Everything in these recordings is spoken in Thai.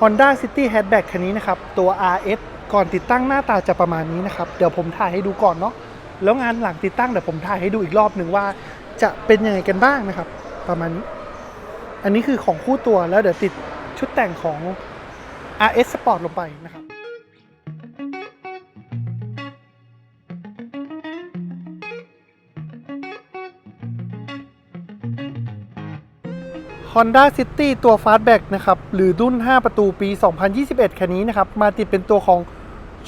Honda City Hatchback คันนี้นะครับ ตัว RS ก่อนติดตั้งหน้าตาจะประมาณนี้นะครับ เดี๋ยวผมถ่ายให้ดูก่อนเนาะแล้วงานหลังติดตั้งเดี๋ยวผมถ่ายให้ดูอีกรอบหนึ่งว่าจะเป็นยังไงกันบ้างนะครับ ประมาณนี้อันนี้คือของคู่ตัวแล้วเดี๋ยวติดชุดแต่งของ RS Sport ลงไปนะครับ Honda City ตัว Fastback นะครับ หรือรุ่น 5 ประตูปี 2021 คันนี้นะครับ มาติดเป็นตัวของ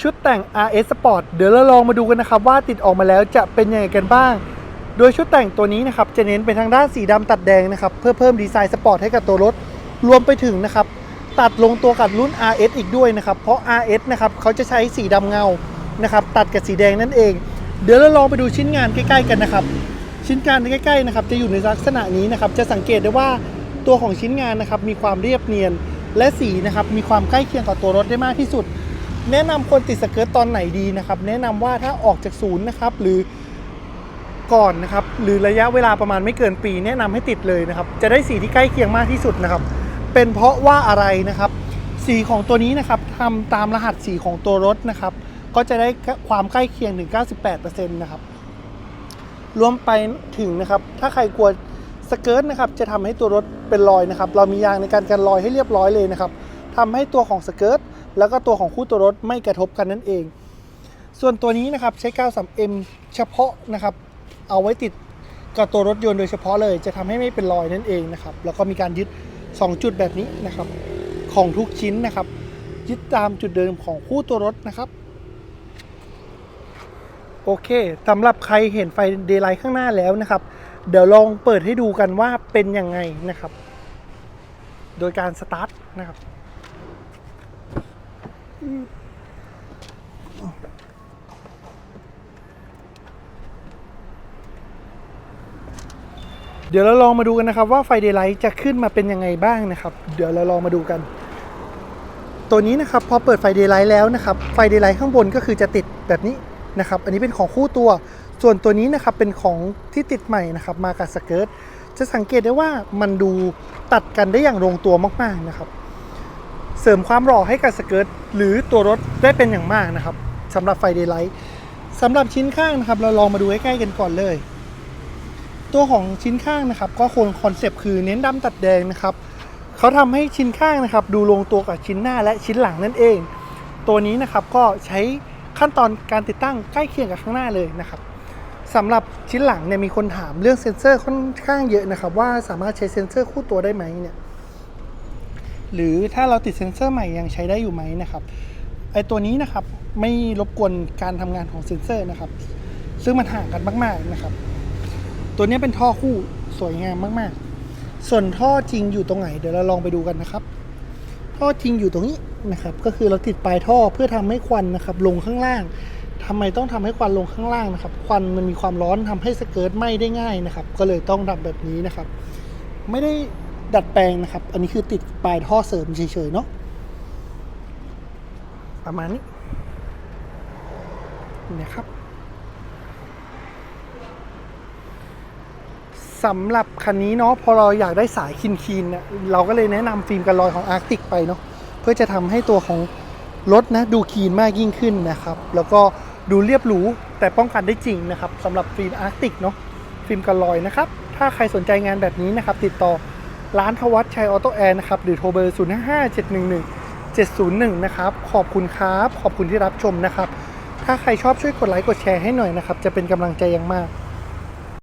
ชุดแต่ง RS Sport เดี๋ยวเราลองมาดูกันนะครับ ว่าติดออกมาแล้วจะเป็นยังไงกันบ้าง โดยชุดแต่งตัวนี้นะครับ จะเน้นไปทางด้านสีดำตัดแดงนะครับ เพื่อเพิ่มดีไซน์สปอร์ตให้กับตัวรถ รวมไปถึงนะครับ ตัดลงตัวกับรุ่น RS อีกด้วยนะครับ เพราะ RS นะครับเขาจะใช้สีดำเงา นะครับ ตัดกับสีแดงนั่นเอง เดี๋ยวเราลองไปดูชิ้นงานใกล้ ๆ กันนะครับ ชิ้นงานใกล้ๆนะครับ จะอยู่ในลักษณะนี้นะครับ จะสังเกตได้ว่า ตัวของชิ้นงานนะครับมีความเรียบเนียน และสีนะครับมีความใกล้เคียงกับตัวรถได้มากที่สุด แนะนำคนติดสเกิร์ตตอนไหนดีนะครับแนะนำว่าถ้าออกจากศูนย์นะครับหรือก่อนนะครับหรือระยะเวลาประมาณไม่เกินปี แนะนำให้ติดเลยนะครับจะได้สีที่ใกล้เคียงมากที่สุดนะครับเป็นเพราะว่าอะไรนะครับ สีของตัวนี้นะครับทำตามรหัสสีของตัวรถนะครับก็จะได้ความใกล้เคียงถึง 98%นะครับรวมไปถึงนะครับถ้าใครกลัว สเกิร์ตนะครับจะทำให้ตัวรถเป็นรอยนะครับ เรามียางในการกันรอยให้เรียบร้อยเลยนะครับทำให้ตัวของสเกิร์ตแล้วก็ตัวของคู่ตัวรถไม่กระทบกันนั่นเอง ส่วนตัวนี้นะครับใช้ 93M เฉพาะนะครับ เอาไว้ติดกับตัวรถยนต์โดยเฉพาะเลย จะทำให้ไม่เป็นรอยนั่นเองนะครับ แล้วก็มีการยึด 2 จุดแบบนี้นะครับ ของทุกชิ้นนะครับ ยึดตามจุดเดิมของคู่ตัวรถนะครับโอเคสำหรับใครเห็นไฟเดย์ไลท์ข้างหน้าแล้วนะครับ เดี๋ยวลองเปิดให้ดูกันว่าเป็นยังไงนะครับ โดยการสตาร์ทนะครับเดี๋ยวเราลองมาดูกันนะครับว่าไฟเดย์ไลท์จะขึ้นมาเป็นยังไงบ้างนะครับ เดี๋ยวเราลองมาดูกัน ตัวนี้นะครับพอเปิดไฟเดย์ไลท์แล้วนะครับ ไฟเดย์ไลท์ข้างบนก็คือจะติดแบบนี้นะครับ อันนี้เป็นของคู่ตัว ส่วนตัวนี้นะครับเป็นของที่ติดใหม่นะครับมากับสเกิร์ตจะสังเกตได้ว่ามันดูตัดกันได้อย่างลงตัวมากๆนะครับ เสริมความหล่อให้กับสเกิร์ตหรือตัวรถได้เป็นอย่างมากนะครับสำหรับไฟเดย์ไลท์สำหรับชิ้นข้างนะครับ เราลองมาดูใใกล้ๆกันก่อนเลย ตัวของชิ้นข้างนะครับ ก็คงคอนเซปต์คือเน้นดำตัดแดงนะครับเขาทำให้ชิ้นข้างนะครับ ดูลงตัวกับชิ้นหน้าและชิ้นหลังนั่นเอง ตัวนี้นะครับก็ใช้ขั้นตอนการติดตั้งใกล้เคียงกับข้างหน้าเลยนะครับ สำหรับชิ้นหลังเนี่ยมีคนถามเรื่องเซ็นเซอร์ค่อนข้างเยอะนะครับ ว่าสามารถใช้เซ็นเซอร์คู่ตัวได้ไหมเนี่ยหรือถ้าเราติดเซ็นเซอร์ใหม่ยังใช้ได้อยู่ไหมนะครับไอตัวนี้นะครับไม่รบกวนการทำงานของเซ็นเซอร์นะครับ ซึ่งมันห่างกันมากๆนะครับ ตัวนี้เป็นท่อคู่สวยงามมากๆ ส่วนท่อจริงอยู่ตรงไหนเดี๋ยวเราลองไปดูกันนะครับ ท่อจริงอยู่ตรงนี้นะครับ ก็คือเราติดปลายท่อเพื่อทำให้ควันนะครับ ลงข้างล่าง ทำไมต้องทำให้ควันลงข้างล่างนะครับ ควันมันมีความร้อนทำให้สเกิร์ตไหม้ได้ง่ายนะครับ ก็เลยต้องดับแบบนี้นะครับ ไม่ได้ดัดแปลงนะครับ อันนี้คือติดปลายท่อเสริมเฉยๆเนาะประมาณนี้นะครับสำหรับคันนี้เนาะพอเราอยากได้สายคินคีนเนี่ยเราก็เลยแนะนำฟิล์มกันรอยของอาร์ติกไปเนาะเพื่อจะทำให้ตัวของรถนะดูคีนมากยิ่งขึ้นนะครับ แล้วก็ ดูเรียบหรูแต่ป้องกันได้จริงนะครับสำหรับฟิล์มอาร์ติกเนาะฟิล์มกันลอยนะครับ ถ้าใครสนใจงานแบบนี้นะครับ ติดต่อร้านทวัตชัยออโต้แอร์นะครับ หรือโทรเบอร์ 0 5 5 7 1 1 7 0 1 นะครับ ขอบคุณครับ ขอบคุณที่รับชมนะครับ ถ้าใครชอบช่วยกดไลค์กดแชร์ให้หน่อยนะครับ จะเป็นกำลังใจอย่างมาก